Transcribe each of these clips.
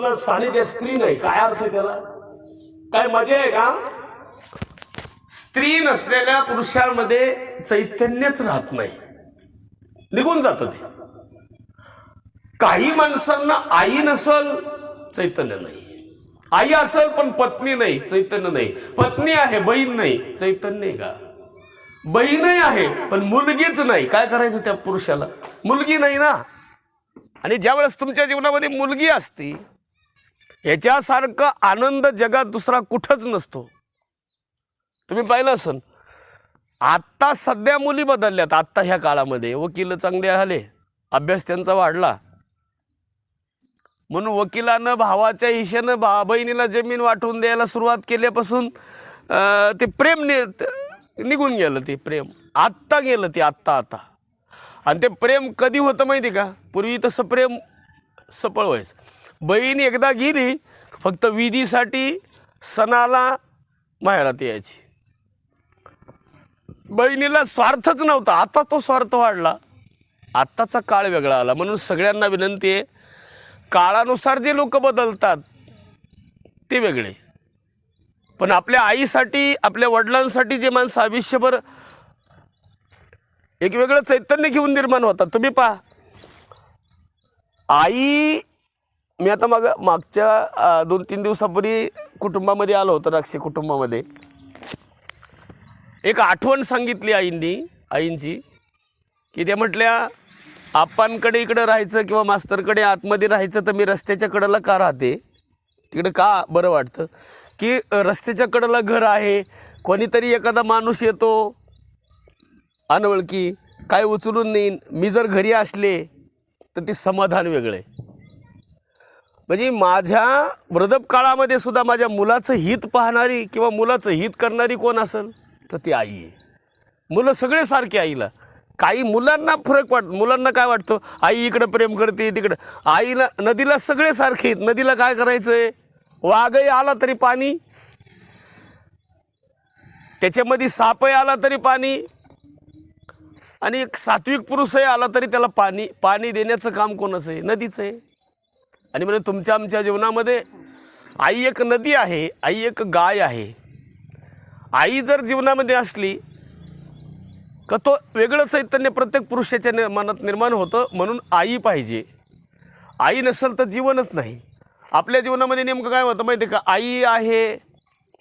स्वप्न सानिध्य स्त्री नाही. काय अर्थ आहे त्याला? काय मजा आहे का? स्त्री नसलेल्या पुरुषांमध्ये चैतन्यच राहत नाही. निघून जात ते. काही माणसांना आई नसल चैतन्य नाही. आई असल पण पत्नी नाही चैतन्य नाही. पत्नी आहे बहीण नाही चैतन्य का? बहीणही आहे पण मुलगीच नाही. काय करायचं त्या पुरुषाला? मुलगी नाही ना? आणि ज्यावेळेस तुमच्या जीवनामध्ये मुलगी असते याच्यासारखं आनंद जगात दुसरा कुठंच नसतो. तुम्ही पाहिलं असन? आत्ता सध्या मुली बदलल्यात आत्ता ह्या काळामध्ये. वकील चांगले आले अभ्यास त्यांचा वाढला. म्हणून वकिलानं भावाच्या हिशेनं भा बहिणीला जमीन वाटून द्यायला सुरुवात केल्यापासून ते प्रेम नि निघून गेलं ते प्रेम. आत्ता गेलं ते आत्ता आता. आणि ते प्रेम कधी होतं माहिती का? पूर्वी तसं प्रेम सफळ व्हायचं. बहीण एकदा गेली फक्त विधीसाठी सणाला माहेरात यायची. बहिणीला स्वार्थच नव्हता आता तो स्वार्थ वाढला. आत्ताचा काळ वेगळा आला म्हणून सगळ्यांना विनंती आहे काळानुसार जे लोक बदलतात ते वेगळे. पण आपल्या आईसाठी आपल्या वडिलांसाठी जे माणसं आयुष्यभर एक वेगळं चैतन्य घेऊन निर्माण होतात तुम्ही पहा. आई मी आता माग मागच्या दोन तीन दिवसापूर्वी कुटुंबामध्ये आलो होतो राक्षी कुटुंबामध्ये. एक आठवण सांगितली आईंनी आईंची की त्या म्हटल्या आप्पांकडे इकडं राहायचं किंवा मास्तरकडे आतमध्ये राहायचं तर मी रस्त्याच्या कडेला का राहते? तिकडे का बरं वाटतं? की रस्त्याच्या कडेला घर आहे कोणीतरी एखादा माणूस येतो अनवळखी काय उचलून नेईन मी जर घरी असले तर ते समाधान वेगळं आहे. म्हणजे माझ्या वृदप काळामध्ये सुद्धा माझ्या मुलाचं हित पाहणारी किंवा मुलाचं हित करणारी कोण असेल? तर ती आई आहे. मुलं सगळे सारखे आईला. काही मुलांना फरक वाट मुलांना काय वाटतं? आई इकडं प्रेम करते तिकडं. आईला नदीला सगळे सारखे आहेत. नदीला काय करायचं आहे वाघही आला तरी पाणी. त्याच्यामध्ये सापही आला तरी पाणी. आणि एक सात्विक पुरुषही आला तरी त्याला पाणी पाणी देण्याचं काम कोणाचं आहे? नदीचं आहे. आणि म्हणजे तुमच्या आमच्या जीवनामध्ये आई एक नदी आहे आई एक गाय आहे. आई जर जीवनामध्ये असली का तो वेगळं चैतन्य प्रत्येक पुरुषाच्या नि- मनात निर्माण होतं म्हणून आई पाहिजे. आई नसेल तर जीवनच नाही. आपल्या जीवनामध्ये नेमकं काय होतं माहिती आहे का? आई आहे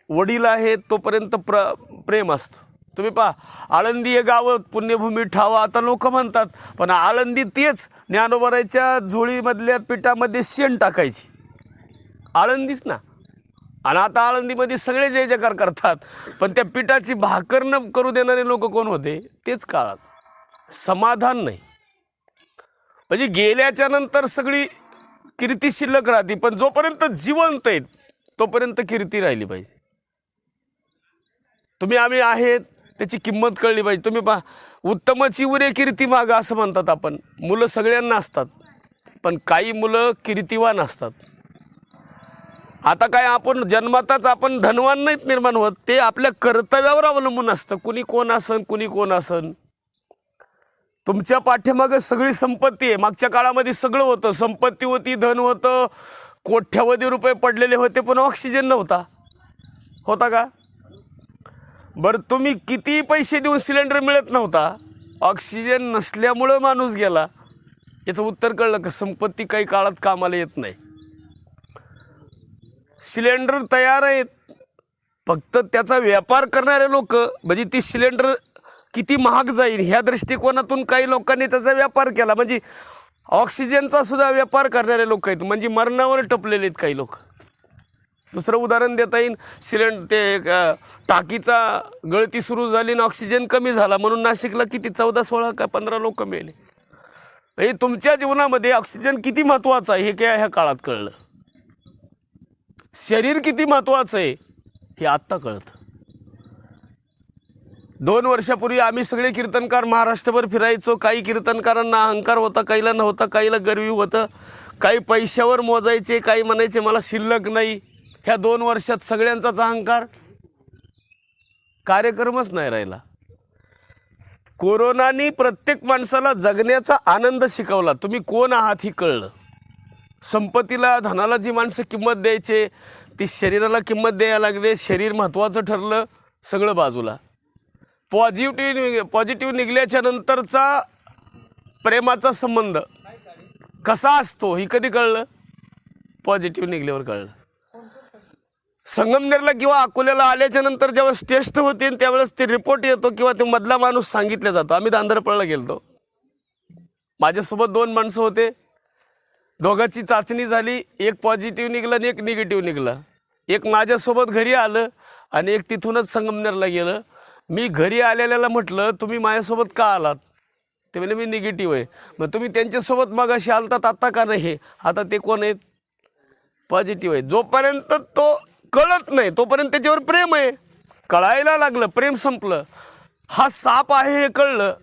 वडील आहे तोपर्यंत प्र प्रेम असतं. तुम्ही पहा आळंदी हे गाव पुण्यभूमी ठावा आता लोक म्हणतात पण आळंदी तेच ज्ञानोबराच्या झोळीमधल्या पिठामध्ये शेण टाकायची. आळंदीच ना. आणि आता आळंदीमध्ये सगळे जय जयकार करतात पण त्या पिठाची भाकर न करू देणारे लोक कोण होते? तेच काळात. समाधान नाही. म्हणजे गेल्याच्यानंतर सगळी कीर्ती शिल्लक राहते पण जोपर्यंत जिवंत आहेत तोपर्यंत कीर्ती राहिली पाहिजे. तुम्ही आम्ही आहेत त्याची किंमत कळली पाहिजे. तुम्ही पहा उत्तमची उरे कीर्ती मागा असं म्हणतात आपण. मुलं सगळ्यांना असतात पण काही मुलं कीर्तिवान असतात. आता काय आपण जन्मातच आपण धनवान नाहीत निर्माण होत ते आपल्या कर्तव्यावर अवलंबून असतं. कुणी कोण असन कुणी कोण असन. तुमच्या पाठीमागं सगळी संपत्ती आहे. मागच्या काळामध्ये सगळं होतं. संपत्ती होती धन होतं कोट्यावधी रुपये पडलेले होते पण ऑक्सिजन नव्हता. होता का? बरं तुम्ही किती पैसे देऊन सिलेंडर मिळत नव्हता? ऑक्सिजन नसल्यामुळं माणूस गेला. याचं उत्तर कळलं का? संपत्ती काही काळात कामाला येत नाही. सिलेंडर तयार आहेत. फक्त त्याचा व्यापार करणारे लोक म्हणजे ती सिलेंडर किती महाग जाईल ह्या दृष्टिकोनातून काही लोकांनी त्याचा व्यापार केला. म्हणजे ऑक्सिजनचा सुद्धा व्यापार करणारे लोक आहेत. म्हणजे मरणावर टपलेले आहेत काही लोक. दुसरं उदाहरण देता येईल सिलेंडर ते एक, टाकीचा गळती सुरू झाली आणि ऑक्सिजन कमी झाला म्हणून नाशिकला किती? चौदा सोळा का पंधरा लोक मेले. हे तुमच्या जीवनामध्ये ऑक्सिजन किती महत्त्वाचं आहे हे काय ह्या काळात कळलं? शरीर किती महत्त्वाचं आहे हे आत्ता कळतं. दोन वर्षापूर्वी आम्ही सगळे कीर्तनकार महाराष्ट्रभर फिरायचो. काही कीर्तनकारांना अहंकार होता काहीला नव्हता काहीला गर्वी होतं. काही पैशावर मोजायचे काही म्हणायचे मला शिल्लक नाही. ह्या दोन वर्षात सगळ्यांचाच अहंकार? कार्यक्रमच नाही राहिला. कोरोनानी प्रत्येक माणसाला जगण्याचा आनंद शिकवला. तुम्ही कोण आहात ही कळलं. संपत्तीला धनाला जी माणसं किंमत द्यायचे ती शरीराला किंमत द्यायला लागले शरीर महत्त्वाचं ठरलं सगळं बाजूला. पॉझिटिव्ह पॉझिटिव्ह निघल्याच्या नंतरचा प्रेमाचा संबंध कसा असतो ही कधी कळलं? पॉझिटिव्ह निघल्यावर कळलं. संगमनेरला किंवा अकोल्याला आल्याच्यानंतर जेव्हा टेस्ट होते त्यावेळेस ते रिपोर्ट येतो किंवा ते मधला माणूस सांगितला जातो. आम्ही दांदरपळला गेलतो. माझ्यासोबत दोन माणसं होते. दोघांची चाचणी झाली. एक पॉझिटिव्ह निघलं आणि एक निगेटिव्ह निघलं. एक माझ्यासोबत घरी आलं आणि एक तिथूनच संगमनेरला गेलं. मी घरी आलेल्याला म्हटलं तुम्ही माझ्यासोबत का आलात? ते म्हणजे मी निगेटिव्ह आहे. मग तुम्ही त्यांच्यासोबत मगाशी आलतात आत्ता का नाही? आता ते कोण आहेत? पॉझिटिव्ह आहे. जोपर्यंत तो कळत नाही तोपर्यंत त्याच्यावर प्रेम आहे. कळायला लागलं प्रेम संपलं. हा साप आहे हे कळलं.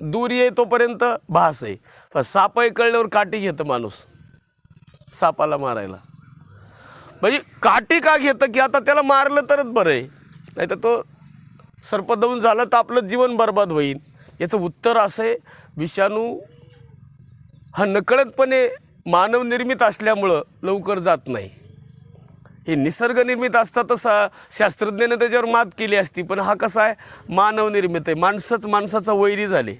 दूर आहे तोपर्यंत भास आहे. पण साप आहे कळल्यावर काठी घेतं माणूस. सापाला मारायला. म्हणजे काठी का घेतं की आता त्याला मारलं तरच बरं आहे. नाही तर तो सर्पदवून झालं तर आपलं जीवन बर्बाद होईल. याचं उत्तर असं आहे विषाणू हा नकळतपणे मानवनिर्मित असल्यामुळं लवकर जात नाही. हे निसर्गनिर्मित असता तसा शास्त्रज्ञाने शास्त्रज्ञानं त्याच्यावर मात केली असती पण हा कसा आहे? मानवनिर्मित आहे. माणसंच माणसाचा वैरी झाले.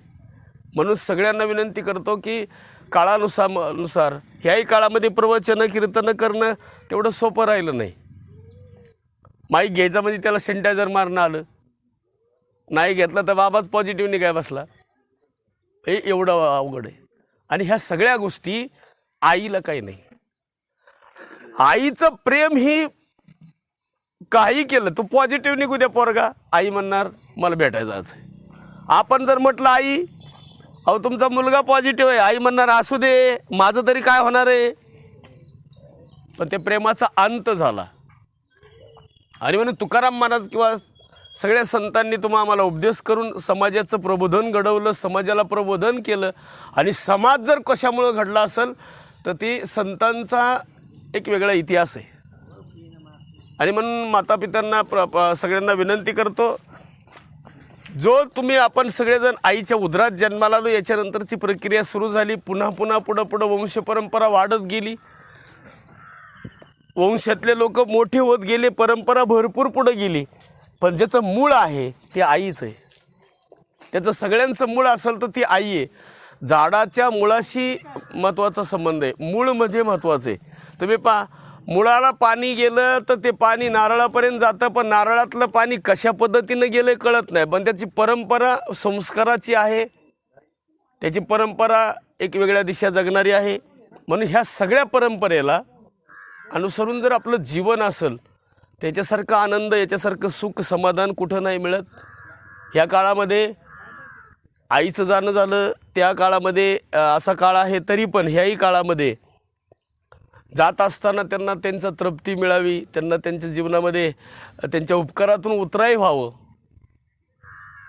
म्हणून सगळ्यांना विनंती करतो की काळानुसार नुसार ह्याही काळामध्ये प्रवचनं कीर्तनं करणं तेवढं सोपं राहिलं नाही. माईक घ्यायचा म्हणजे त्याला सॅनिटायझर मारणं आलं नाही घेतलं तर बाबाच पॉझिटिव्ह निघाय बसला. हे एवढं अवघड आहे. आणि ह्या सगळ्या गोष्टी आईला काही नाही. आईचं प्रेम ही काही केलं तू पॉझिटिव्ह निघू द्या पोरगा. आई म्हणणार मला भेटायचं आज आपण जर म्हटलं आई अहो तुमचा मुलगा पॉझिटिव्ह आहे. आई म्हणणार असू दे माझं तरी काय होणार आहे? पण ते प्रेमाचा अंत झाला. आणि म्हणून तुकाराम महाराज किंवा सगळ्या संतांनी तुम्हा आम्हाला उपदेश करून समाजाचं प्रबोधन घडवलं समाजाला प्रबोधन केलं. आणि समाज जर कशामुळं घडला असेल तर ती संतांचा एक वेगळा इतिहास आहे. आणि म्हणून मातापित्यांना प्र प- सगळ्यांना विनंती करतो जो तुम्ही आपण सगळेजण आईच्या उदरात जन्माला आलो याच्यानंतरची प्रक्रिया सुरू झाली. पुन्हा पुन्हा पुढं पुढं वंशपरंपरा वाढत गेली. वंशातले लोक मोठे होत गेले परंपरा भरपूर पुढं गेली. पण ज्याचं मूळ आहे ते आईच आहे. त्याचं सगळ्यांचं मूळ असेल तर ती आई आहे. झाडाच्या मुळाशी महत्त्वाचा संबंध आहे. मूळ म्हणजे महत्त्वाचं. आहे तुम्ही पहा मुळाला पाणी गेलं तर ते पाणी नारळापर्यंत जातं पण नारळातलं पाणी कशा पद्धतीनं गेलं कळत नाही. पण त्याची परंपरा संस्काराची आहे. त्याची परंपरा एक वेगळ्या दिशा जगणारी आहे. म्हणून ह्या सगळ्या परंपरेला अनुसरून जर आपलं जीवन असेल त्याच्यासारखं आनंद याच्यासारखं सुख समाधान कुठं नाही मिळत. ह्या काळामध्ये आईचं जाणं झालं त्या काळामध्ये असा काळ आहे तरी पण ह्याही काळामध्ये जात असताना त्यांना त्यांचा तृप्ती मिळावी त्यांना त्यांच्या जीवनामध्ये त्यांच्या उपकारातून उतराई व्हावं.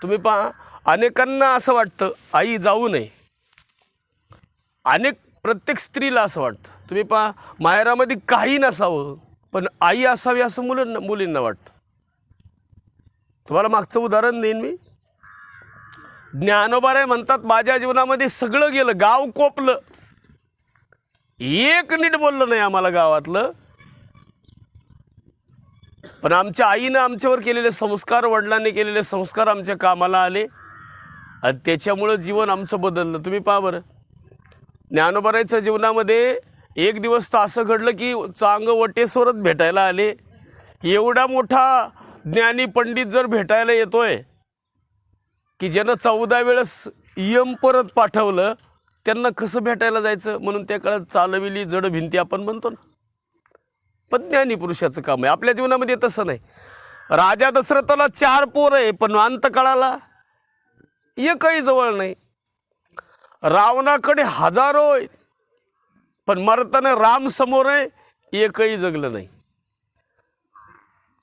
तुम्ही पहा अनेकांना असं वाटतं आई जाऊ नये. अनेक प्रत्येक स्त्रीला असं वाटतं. तुम्ही पहा माहेरामध्ये काही नसावं पण आई असावी असं मुलं मुलींना वाटतं. तुम्हाला मागचं उदाहरण देईन मी? ज्ञानोबाराय म्हणतात माझ्या जीवनामध्ये सगळं गेलं गाव कोपलं. एक नीट बोललं नाही आम्हाला गावातलं. पण आमच्या आईनं आमच्यावर केलेले संस्कार वडिलांनी केलेले संस्कार आमच्या कामाला आले. आणि त्याच्यामुळं जीवन आमचं बदललं. तुम्ही पहा बरं. ज्ञानोबरायच्या जीवनामध्ये एक दिवस तर असं घडलं की चांग वटेश्वरच भेटायला आले. एवढा मोठा ज्ञानी पंडित जर भेटायला येतोय की ज्यानं चौदा वेळेस यम परत पाठवलं त्यांना कसं भेटायला जायचं? म्हणून त्या काळात चालविली जड भिंती आपण म्हणतो ना. पण ज्ञानी पुरुषाचं काम आहे. आपल्या जीवनामध्ये तसं नाही. राजा दशरथाला चार पोर आहे पण अंतकाळाला एकही जवळ नाही. रावणाकडे हजारो आहे पण मरताना राम समोर आहे एकही जगलं नाही.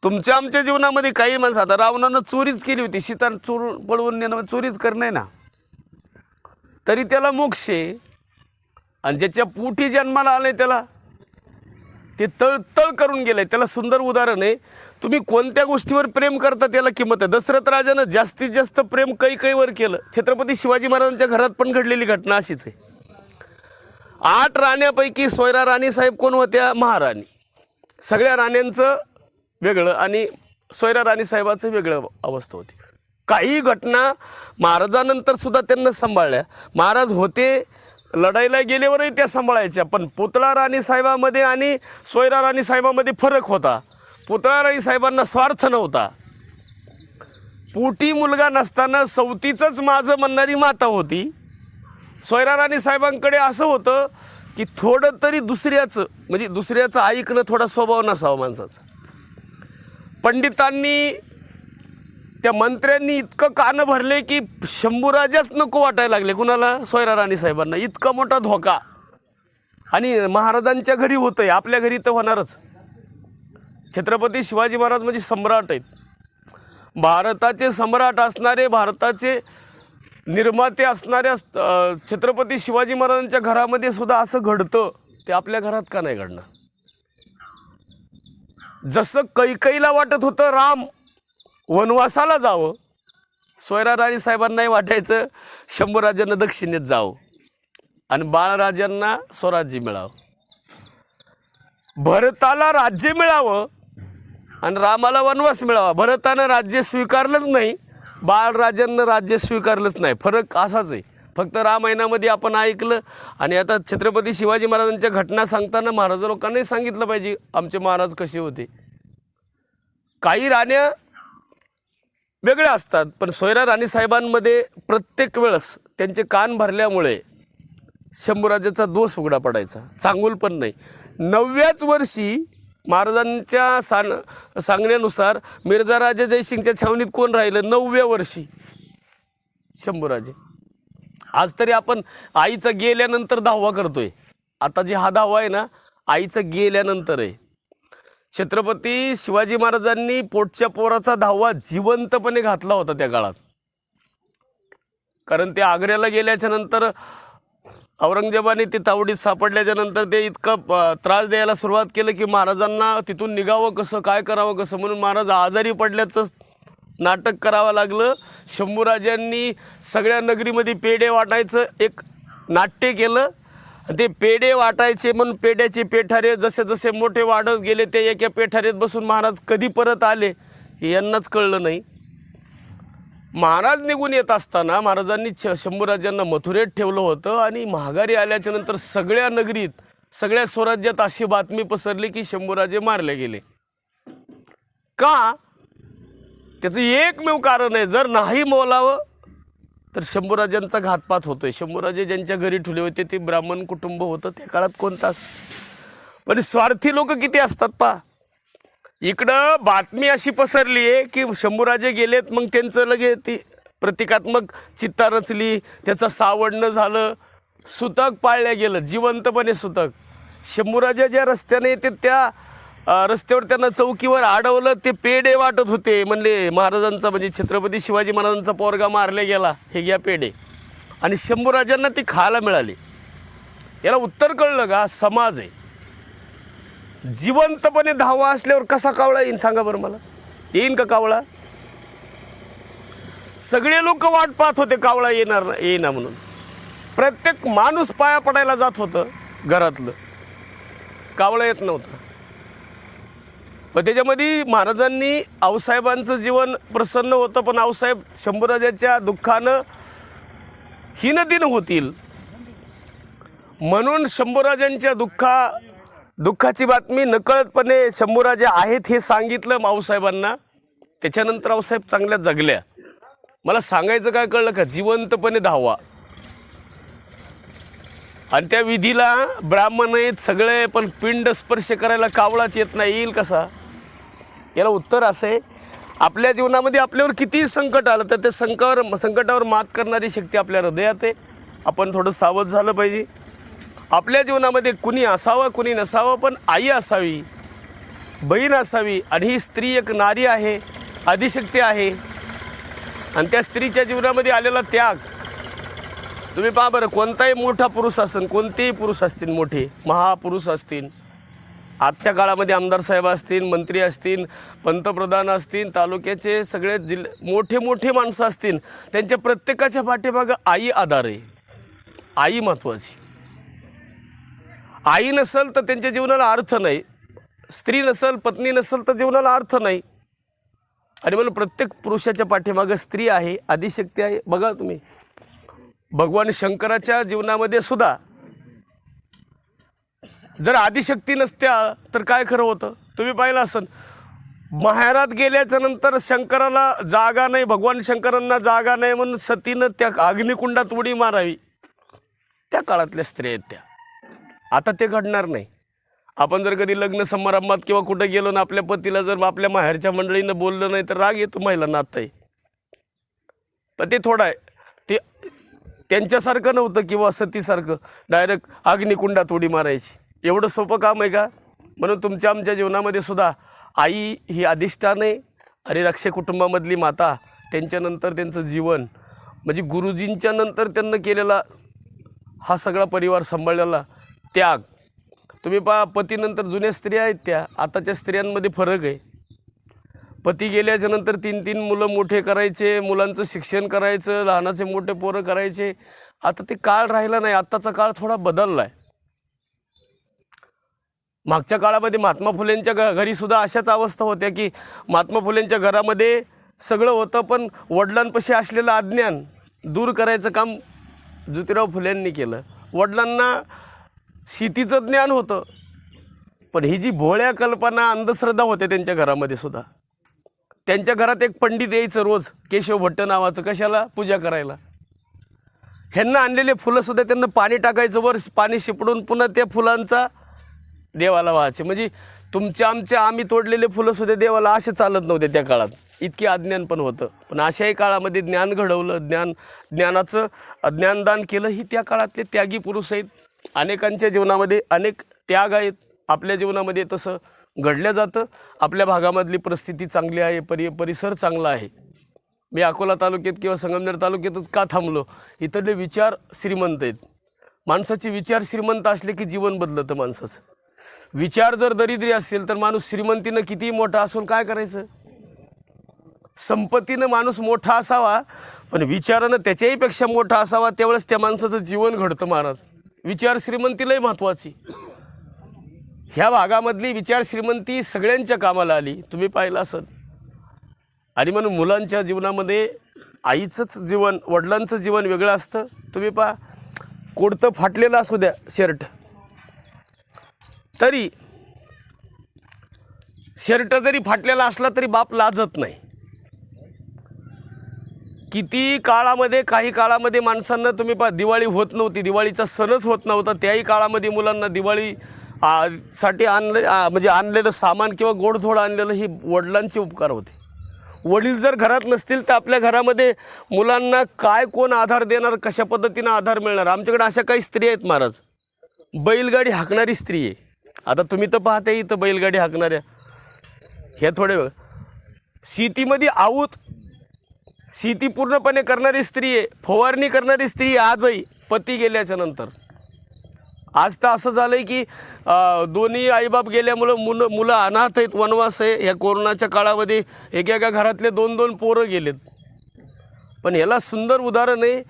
तुमच्या आमच्या जीवनामध्ये काही माणसं आता रावणानं चोरीच केली होती. सीता चोर पळवून नेणं चोरीच करणं ना. तरी त्याला मोक्ष आहे. आणि ज्याच्या पोटी जन्माला आले त्याला ते तळतळ करून गेलं आहे त्याला सुंदर उदाहरण आहे. तुम्ही कोणत्या गोष्टीवर प्रेम करता त्याला किंमत आहे? दशरथ राजानं जास्तीत जास्त प्रेम कैकईवर केलं. छत्रपती शिवाजी महाराजांच्या घरात पण घडलेली घटना अशीच आहे. आठ राण्यांपैकी सोयरा राणी साहेब कोण होत्या? महाराणी. सगळ्या राण्यांचं वेगळं आणि सोयरा राणी साहेबाचं वेगळं अवस्था होती. काही घटना महाराजानंतर सुद्धा त्यांना सांभाळल्या. महाराज होते लढाईला गेल्यावरही त्या सांभाळायच्या पण पुतळा राणी साहेबामध्ये आणि सोयरा राणी साहेबामध्ये फरक होता. पुतळा राणी साहेबांना स्वार्थ नव्हता. पोटी मुलगा नसताना सवतीचंच माझं म्हणणारी माता होती. सोयरा राणी साहेबांकडे असं होतं की थोडं तरी दुसऱ्याचं म्हणजे दुसऱ्याचं ऐकणं थोडा स्वभाव नसावा माणसाचा. पंडितांनी त्या मंत्र्यांनी इतकं कानं भरले की शंभूराजाच नको वाटायला लागले. कुणाला? सोयरा राणी साहेबांना. इतका मोठा धोका. आणि महाराजांच्या घरी होतं आहे आपल्या घरी तर होणारच. छत्रपती शिवाजी महाराज म्हणजे सम्राट आहेत. भारताचे सम्राट असणारे भारताचे निर्माते असणाऱ्या छत्रपती शिवाजी महाराजांच्या घरामध्ये सुद्धा असं घडतं. ते आपल्या घरात का नाही घडणार? जसं कैकईला वाटत होतं राम वनवासाला जावं सोयरा राणी साहेबांनाही वाटायचं शंभूराजांना दक्षिणेत जावं आणि बाळराजांना स्वराज्य मिळावं. भरताला राज्य मिळावं आणि रामाला वनवास मिळावा. भरतानं राज्य स्वीकारलंच नाही बाळराजांना राज्य स्वीकारलंच नाही. फरक असाच आहे. फक्त रामायणामध्ये आपण ऐकलं. आणि आता छत्रपती शिवाजी महाराजांच्या घटना सांगताना महाराज लोकांनाही सांगितलं पाहिजे आमचे महाराज कसे होते. काही राण्या वेगळ्या असतात पण सोयरा राणी साहेबांमध्ये प्रत्येक वेळेस त्यांचे कान भरल्यामुळे शंभूराजाचा दोष उघडा पडायचा. चांगूल पण नाही. नवव्याच वर्षी महाराजांच्या सान सांगण्यानुसार मिर्झा राजा जयसिंगच्या छावणीत कोण राहिलं? नवव्या वर्षी शंभूराजे. आज तरी आपण आईचं गेल्यानंतर दहावा करतोय. आता जे हा दहावा आहे ना आईचं गेल्यानंतर आहे छत्रपती शिवाजी महाराजांनी पोटच्या पोराचा दहावा जिवंतपणे घातला होता त्या काळात. कारण ते आग्र्याला गेल्याच्यानंतर औरंगजेबाने ते तावडीत सापडल्याच्या नंतर ते इतकं त्रास द्यायला सुरुवात केलं की महाराजांना तिथून निघावं कसं काय करावं कसं म्हणून महाराज आजारी पडल्याचं नाटक करावं लागलं. शंभूराजांनी सगळ्या नगरीमध्ये पेढे वाटायचं एक नाट्य केलं. ते पेढे वाटायचे म्हणून पेढ्याचे पेठारे जसे जसे मोठे वाढत गेले ते एका पेठारेत बसून महाराज कधी परत आले यांनाच कळलं नाही. महाराज निघून येत असताना महाराजांनी छ शंभूराजांना मथुरेत ठेवलं होतं आणि महागारी आल्याच्यानंतर सगळ्या नगरीत सगळ्या स्वराज्यात अशी बातमी पसरली की शंभूराजे मारले गेले. का? त्याचं एकमेव कारण आहे जर नाही मोलावं तर शंभूराजांचा घातपात होतोय. शंभूराजे ज्यांच्या घरी ठुले होते ते ब्राह्मण कुटुंब होतं. त्या काळात कोणता पण स्वार्थी लोक किती असतात पा. इकडं बातमी अशी पसरली आहे की शंभूराजे गेलेत मग त्यांचं लगे ती प्रतिकात्मक चित्ता रचली त्याचं सावडणं झालं. सुतक पाळल्या गेलं जिवंतपणे सुतक. शंभूराजे ज्या रस्त्याने येते त्या रस्त्यावर त्यांना चौकीवर अडवलं ते पेढे वाटत होते. म्हणले महाराजांचा म्हणजे छत्रपती शिवाजी महाराजांचा पोरगा मारले गेला हे घ्या पेढे. आणि शंभूराजांना ती खायला मिळाली. याला उत्तर कळलं का समाज आहे. जिवंतपणे धावा असल्यावर कसा कावळा येईन सांगा बरं मला. येईन का कावळा? सगळे लोक वाट पाहत होते कावळा येणार ना येईना म्हणून. प्रत्येक माणूस पाया पडायला जात होतं घरातलं. कावळा येत नव्हता. मग त्याच्यामध्ये महाराजांनी आऊसाहेबांचं जीवन प्रसन्न होतं पण आऊसाहेब शंभूराजाच्या दुःखानं हीनदिन होतील. म्हणून शंभूराजांच्या दुःखा दुःखाची बातमी नकळतपणे शंभूराजे आहेत हे सांगितलं माऊसाहेबांना. त्याच्यानंतर आऊसाहेब चांगल्या जगल्या. मला सांगायचं काय कळलं का? जिवंतपणे धावा. आणि त्या विधीला ब्राह्मण आहेत सगळे पण पिंड स्पर्श करायला कावळाच येत नाही. येईल कसा? याला उत्तर असं आहे आपल्या जीवनामध्ये आपल्यावर कितीही संकट आलं तर ते संकटावर संकटावर मात करणारी शक्ती आपल्या हृदयात आहे. आपण थोडं सावध झालं पाहिजे. आपल्या जीवनामध्ये कुणी असावं कुणी नसावं पण आई असावी बहीण असावी आणि ही स्त्री एक नारी आहे आदिशक्ती आहे. आणि त्या स्त्रीच्या जीवनामध्ये आलेला त्याग तुम्ही पहा बरं कोणताही मोठा पुरुष असेल कोणतेही पुरुष असतील मोठे महापुरुष असतील आजच्या काळामध्ये आमदार साहेब असतील मंत्री असतील पंतप्रधान असतील तालुक्याचे सगळे जिल मोठे मोठे माणसं असतील त्यांच्या प्रत्येकाच्या पाठीमागं आई आधार आहे. आई महत्त्वाची आई नसल तर त्यांच्या जीवनाला अर्थ नाही. स्त्री नसल पत्नी नसल तर जीवनाला अर्थ नाही. आणि म्हणून प्रत्येक पुरुषाच्या पाठीमागं स्त्री आहे आदिशक्ती आहे. बघा तुम्ही. भगवान शंकराच्या जीवनामध्ये सुद्धा जर आदिशक्ती नसत्या तर काय खरं होतं? तुम्ही पाहिलं असन माहेरात गेल्याच्यानंतर शंकराला जागा नाही भगवान शंकरांना जागा नाही म्हणून सतीनं त्या अग्निकुंडात उडी मारावी. त्या काळातल्या स्त्रिया आहेत त्या. आता ते घडणार नाही. आपण जर कधी लग्न समारंभात किंवा कुठं गेलो ना आपल्या पतीला जर आपल्या माहेरच्या मंडळीनं बोललं नाही तर राग येतो महिला नातं आहे पण ते थोडं आहे. ते त्यांच्यासारखं नव्हतं किंवा सतीसारखं. डायरेक्ट अग्निकुंडात उडी मारायची. एवढं सोपं काम आहे का? म्हणून तुमच्या आमच्या जीवनामध्ये सुद्धा आई ही अधिष्ठान आहे. आणि रक्षक कुटुंबामधली माता त्यांच्यानंतर त्यांचं जीवन म्हणजे गुरुजींच्या नंतर त्यांना केलेला हा सगळा परिवार सांभाळलेला त्याग. तुम्ही पहा पतीनंतर जुन्या स्त्रिया आहेत त्या आताच्या स्त्रियांमध्ये फरक आहे. पती गेल्याच्यानंतर तीन तीन मुलं मोठे करायचे मुलांचं शिक्षण करायचं लहानाचे मोठे पोरं करायचे. आता ते काळ राहिला नाही आत्ताचा काळ थोडा बदलला आहे मागच्या काळामध्ये महात्मा फुलेंच्या घ घरीसुद्धा अशाच अवस्था होत्या की महात्मा फुलेंच्या घरामध्ये सगळं होतं पण वडिलांपाशी असलेलं अज्ञान दूर करायचं काम ज्योतिराव फुलेंनी केलं. वडिलांना शेतीचं ज्ञान होतं पण ही जी भोळ्या कल्पना अंधश्रद्धा होत्या त्यांच्या घरामध्ये सुद्धा. त्यांच्या घरात एक पंडित यायचं रोज केशव भट्ट नावाचं कशाला? पूजा करायला. ह्यांना आणलेले फुलंसुद्धा त्यांना पाणी टाकायचं वर पाणी शिपडून पुन्हा त्या फुलांचा देवाला व्हायचे. म्हणजे तुमच्या आमच्या आम्ही तोडलेले फुलं सुद्धा देवाला असे चालत नव्हते त्या काळात. इतके अज्ञान पण होतं. पण अशाही काळामध्ये ज्ञान घडवलं ज्ञान ज्ञानाचं ज्ञानदान केलं ही त्या काळातले त्यागी पुरुष आहेत. अनेकांच्या जीवनामध्ये अनेक त्याग आहेत. आपल्या जीवनामध्ये तसं घडलं जातं. आपल्या भागामधली परिस्थिती चांगली आहे परि परिसर चांगला आहे. मी अकोला तालुक्यात किंवा संगमनेर तालुक्यातच का थांबलो? इथले विचार श्रीमंत आहेत. माणसाचे विचार श्रीमंत असले की जीवन बदलतं माणसाचं. विचार जर दरिद्री असेल तर माणूस श्रीमंतीनं कितीही मोठा असून काय करायचं? संपत्तीनं माणूस मोठा असावा पण विचारानं त्याच्याही पेक्षा मोठा असावा त्यावेळेस त्या माणसाचं जीवन घडतं महाराज. विचार श्रीमंतीलाही महत्त्वाची ह्या भागामधली विचार श्रीमंती सगळ्यांच्या कामाला आली. तुम्ही पाहिलं असेल. आणि म्हणून मुलांच्या जीवनामध्ये आईचंच जीवन वडिलांचं जीवन वेगळं असतं. तुम्ही पहा कुडतं फाटलेलं असू द्या शर्ट. तरी शर्ट जरी फाटलेला असला तरी बाप लाजत नाही. किती काळामध्ये काही काळामध्ये माणसांना तुम्ही पा दिवाळी होत नव्हती दिवाळीचा सणच होत नव्हता त्याही काळामध्ये मुलांना दिवाळी साठी आणले म्हणजे आणलेलं सामान किंवा गोडधोड आणलेलं ही वडिलांचे उपकार होते. वडील जर घरात नसतील तर आपल्या घरामध्ये मुलांना काय कोण आधार देणार कशा पद्धतीनं आधार मिळणार? आमच्याकडे अशा काही स्त्री आहेत महाराज. बैलगाडी हाकणारी स्त्री आहे. आता तुम्ही तर पाहते इथं बैलगाडी हाकणाऱ्या. ह्या थोडे वेळ शेतीमध्ये आऊत. शेती पूर्णपणे करणारी स्त्री आहे. फवारणी करणारी स्त्री आजही पती गेल्याच्यानंतर. आज तर असं झालं आहे की दोन्ही आईबाप गेल्यामुळं मुलं मुलं अनाथ आहेत. वनवास आहे. ह्या कोरोनाच्या काळामध्ये एकेका एका घरातले दोन दोन पोरं गेलेत. पण ह्याला सुंदर उदाहरण आहे.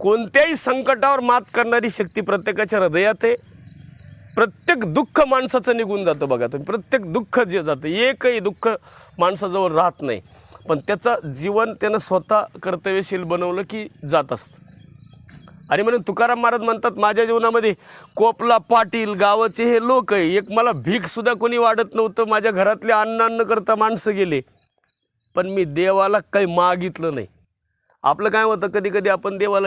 कोणत्याही संकटावर मात करणारी शक्ती प्रत्येकाच्या हृदयात आहे. प्रत्येक दुःख माणसाचं निघून जातं बघा तुम्ही. प्रत्येक दुःख जे जातं एकही दुःख माणसाजवळ राहत नाही. पण त्याचं जीवन त्यानं स्वतः कर्तव्यशील बनवलं की जात असतं. आणि म्हणून तुकाराम महाराज म्हणतात माझ्या जीवनामध्ये कोपला पाटील गावाचे हे लोक आहे एक मला भीकसुद्धा कोणी वाढत नव्हतं. माझ्या घरातले अन्न अन्न करता माणसं गेले. पण मी देवाला काही मागितलं नाही. आपलं काय होतं कधी कधी आपण देवाला